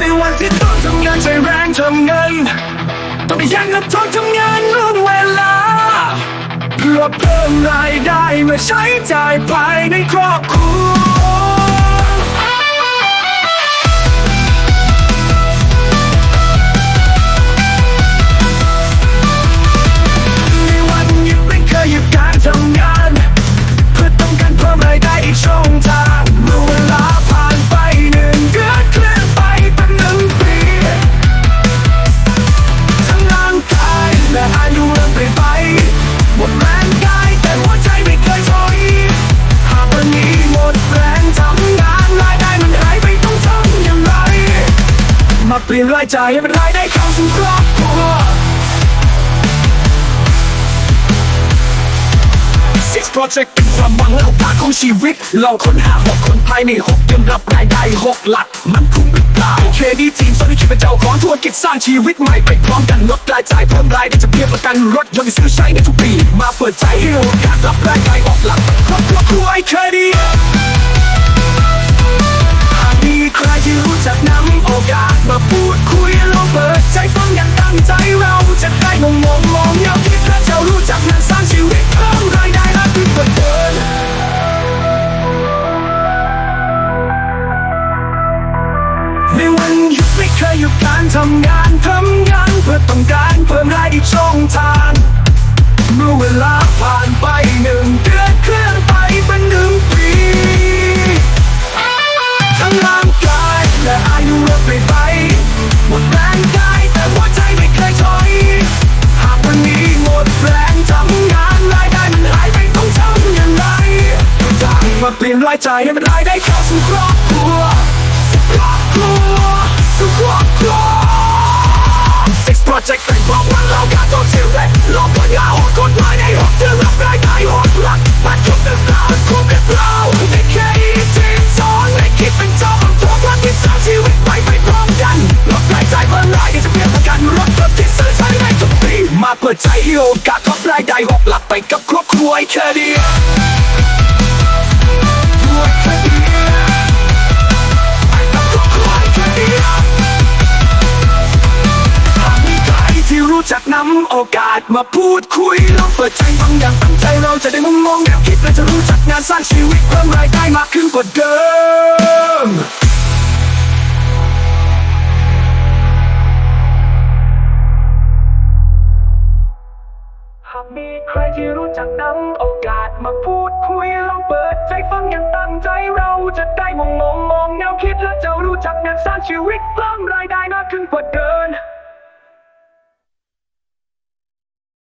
ในวันที่ต้องทำงานใช้แรงทำเงิน ต้องไปยังกับทนทำงานล่วงเวลา เพื่อเพิ่มรายได้มาใช้จ่ายภายในครอบครัว เปลี่ยนรายจ่ายให้เป็นรายได้เข้าสู่ครอบครัว Six Project เป็นความหวังและโอกาสของชีวิต เราค้นหาหกคนภายในหกเดือนรับรายได้หกหลัก มันคุ้มหรือเปล่าเคดิตทีมสอนให้คิดเป็นเจ้าของธุรกิจสร้างชีวิตใหม่ไปพร้อมกันลดรายจ่ายเพิ่มรายได้จะเพียงประกันรถยนต์ซื้อใช้ในทุกปี มาเปิดใจให้โอกาสรับรายได้หกหลักครอบครัวครัวไอเครดิ เคยหยุดการทำงานทำงานเพื่อต้องการเพิ่มรายได้ช่องทางเมื่อเวลาผ่านไปหนึ่งเดือนเคลื่อนไปเป็นหนึ่งปีทั้งร่างกายและอายุเริ่มเปลี่ยนไปหมดแรงกายแต่หัวใจไม่เคยถอย หากวันนี้หมดแรงทำงานรายได้มันหายไปต้องทำอย่างไรจ่ายมาเปลี่ยนรายจ่ายให้เป็นรายได้เข้าสู่ครอบครัว เปิดใจให้โอกาสรับรายได้หกหลักไปกับครอบครัวไอ้แค่เดียวครัวไอ้ดียวไปกับครอบครัวไอ้แค่เดียวหากมีใครที่รู้จักนำโอกาสมาพูดคุยลองเปิดใจฟังอย่างตั้งใจเราจะได้มุมมองแนวคิดและจะรู้จักงานสร้างชีวิตเพิ่มรายได้มากขึ้นกว่าเดิม พูดคุยลองเปิดใจฟังอย่างตั้งใจเราจะได้มองมองมองแนวคิดและจะรู้จักงานสร้างชีวิตเพิ่มรายได้มากขึ้นกว่าเดิม